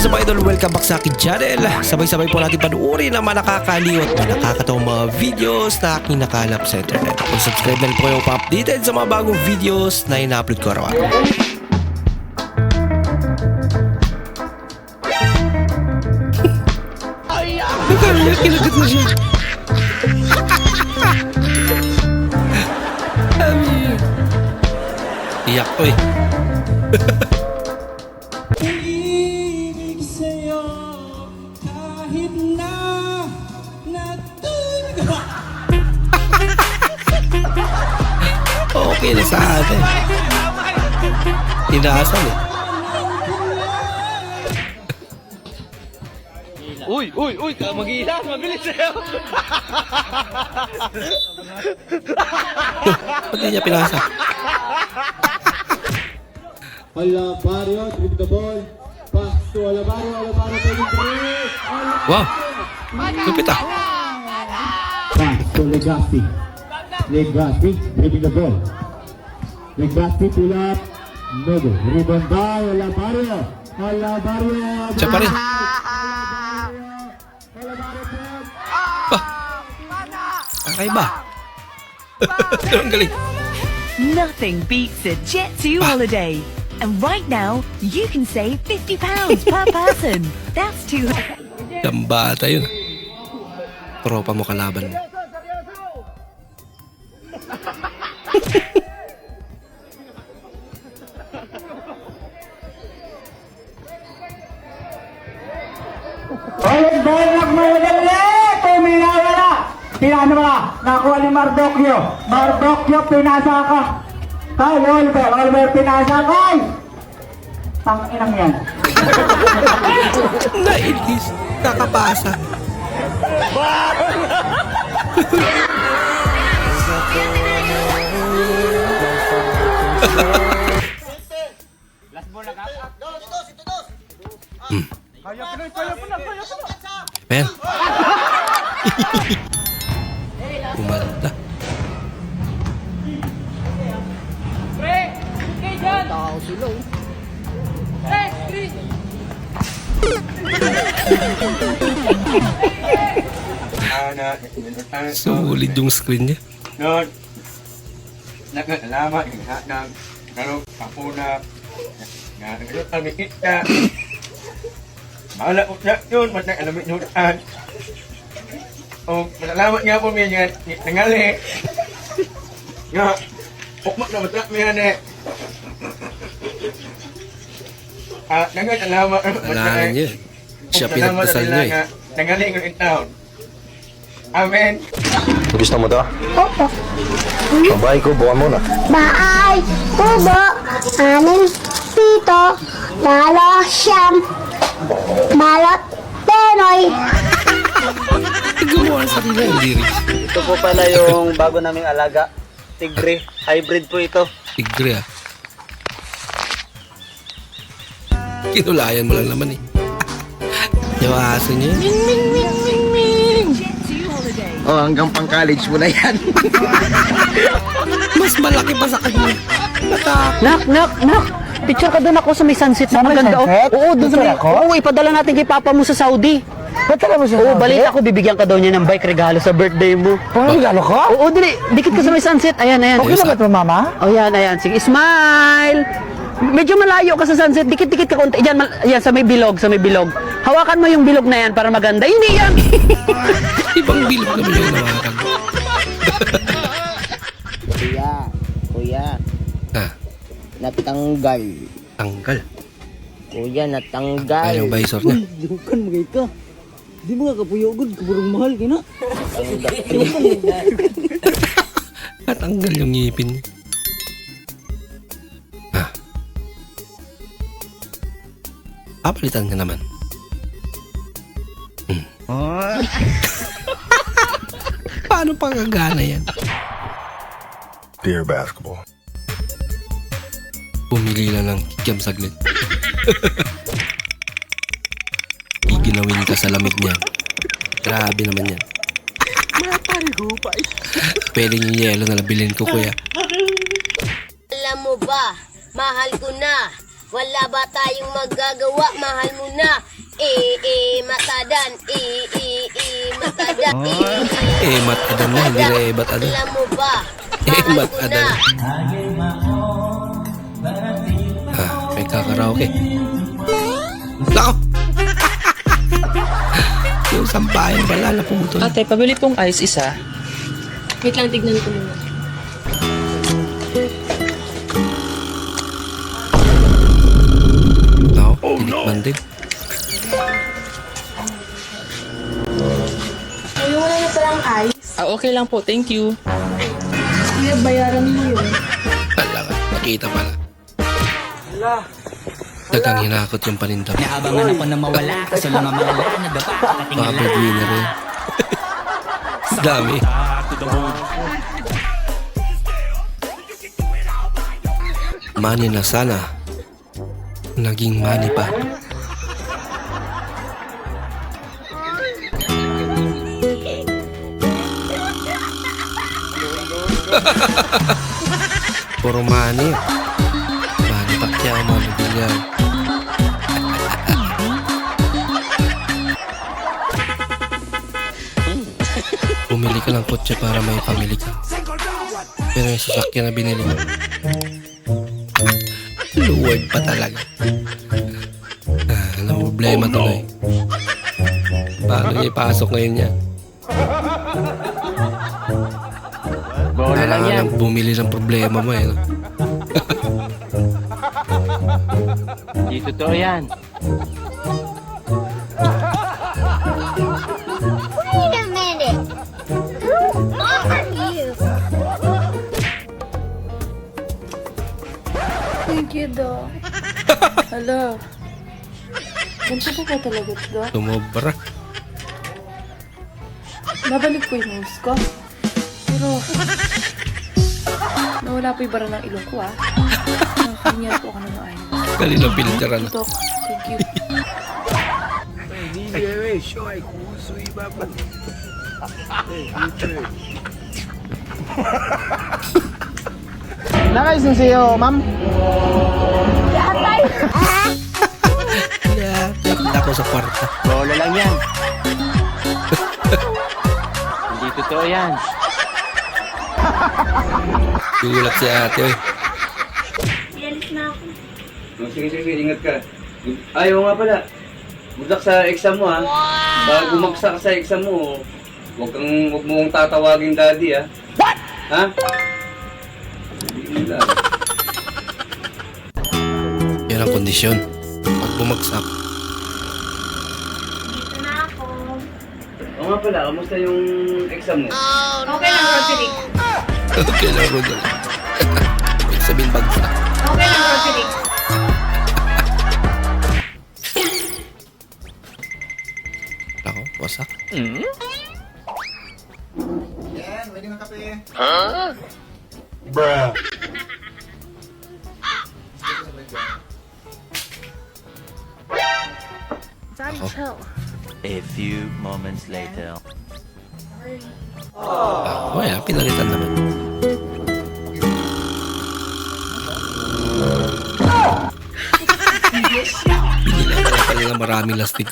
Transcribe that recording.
is up idol? Welcome back sa akin channel. Sabay-sabay po natin panuorin ang mga nakakaliw at mga nakakatawang mga videos na aking nakalap sa internet. Kung subscribe na rin po kayo pa-updated sa mga bagong videos na ina-upload ko araw-araw. Kinagat na siya. Iyak ko kahit na natulog Okay na sa atin. Inaasan eh. Uy, uy, uy, mag-iilas, mabilis sa'yo. Ba't di niya pinasa? Alabario, trip the ball. Wow. Lupit ah. Legasi. Legasi hitting the ball. Legasi pull up. No go. Rebound by Olabarrio. Olabarrio. Cepat ya. Bah. Aray. Nothing beats a Jet to holiday. And right now, you can save £50 per person. That's too Yung bata yun. Tropa mo kalaban mo. Ulit balak mo dali! Tuminawa na! Pinano ka? Nakuha ni Mardokyo. Mardokyo, pinasa ka. Kay Oliver, Oliver, pinasa kay! Tang inang yan. Nainis. Kakapasa. Ben. Sulit yung screen niya. Nun, nagkalaman yung lahat ng karong kapuna na nagkakaroon kami kita. Mahala ko siya yun, matang alamit nulaan. O, masalamat nga po niya nga, nangali. Nga, ukmak na matrak niya na. Ah, nagkalaman. Alaala niya. Siya pinagdasal niya eh. Nangali ko in town. Amen. Gusto mo to? Opo. Babae ko, buwan mo na. Baay, tubo, anim, pito, lalo, siyam, balot, penoy, Gumawa sa kanila yung lyrics. Ito po pala yung bago naming alaga. Tigre. Hybrid po ito. Tigre ah. Kinulayan mo lang naman eh. Yung aso niya. Jet2 holiday. Oh, hanggang pang college mo na yan. Mas malaki pa sa kanya. Nak, nak, nak. Picture ka doon ako sa may sunset na maganda. oh. Oo, doon sa may... Oo, ipadala natin kay papa mo sa Saudi. Patala mo sa Oo, balita ko, bibigyan ka daw niya ng bike regalo sa birthday mo. Oh, regalo ko? Oo, dili. Dikit ka sa may sunset. Ayan, ayan. Okay na ba ito, mama? Oh, yan, ayan. Sige, smile! Medyo malayo ka sa sunset. Dikit-dikit ka konti. Yan, mal- yan, sa may bilog, sa may bilog. Hawakan mo yung bilog na yan para maganda. Hindi yan! Ibang bilog naman yung nawakan. Kuya, kuya, Ah, natanggal. tanggal. Kuya, natanggal. Ayaw yung visor niya. Dukan mo ka. Di mo nga kapuyogod, kaburong mahal kina. Natanggal yung ngipin niya. Ah. Papalitan ka naman. Paano pa gagana yan? Dear basketball. Pumili lang ng kikiam saglit. Giginawin ka sa lamig niya. Grabe naman yan. Pwede yung yelo na bilhin ko, kuya. Alam mo ba, mahal ko na Wala ba tayong magagawa? Mahal mo na. Eh, eh, matadan. Eh, eh, eh, matadan. Eh, Eh, matadan na, hindi na eh, batadan. Alam mo ba? Eh, matadan. na. Ah, may kakaraoke. Nako! yung sampayan pala naputol. Ate, pabili pong ice isa. Wait lang, tignan ko muna. Nako, tinikman din. Ay, okay lang po. Thank you. Kuya, bayaran mo yun. Wala ka, nakita pala. Dagang hinakot yung paninda. Naabangan ako na mawala, kaso lang ang mawala na dapa. Mga breadwinner yun. Dami. Money na sana. Naging money pa. Puro money. Money pa kaya money bilyan. Bumili ka ng kotse para may pamili ka. Pero yung sasakyan na binili mo, luwag pa talaga. Ah, ano problema tuloy. Paano niya ipasok ngayon yan? Bola lang yan. Bumili ng problema mo eh. no? Di totoo yan. Wait a minute. Who are you? Thank you, Do. Hala. Ganito ba talaga, Do? Sumobra. Babalik ko yung nose ko. Pero, nawala po yung bara ng ilong ko, ah. Nakakanyan po ako ng ayos. Kanilang pinitira na. Thank you. Yeah, nakita ko sa kwarta. Bola lang yan. Hindi totoo yan. Gulat si ate eh. Oh, sige, sige, ingat ka. Ayaw nga pala. Good sa exam mo ha. Pag bumagsak ka sa exam mo, huwag kang huwag mo kong tatawagin daddy ha. What? Ha? Hindi lang. Yan ang kondisyon. Pag bumagsak, Oo nga pala, kamusta yung exam mo? Okay lang, grocery. Okay lang ro doon. Ibig sabihin bagsak. Okay lang, grocery. Ako, wasak. A few moments later. Ah, wala, pinalitan naman. Hindi na pala pala maraming lastik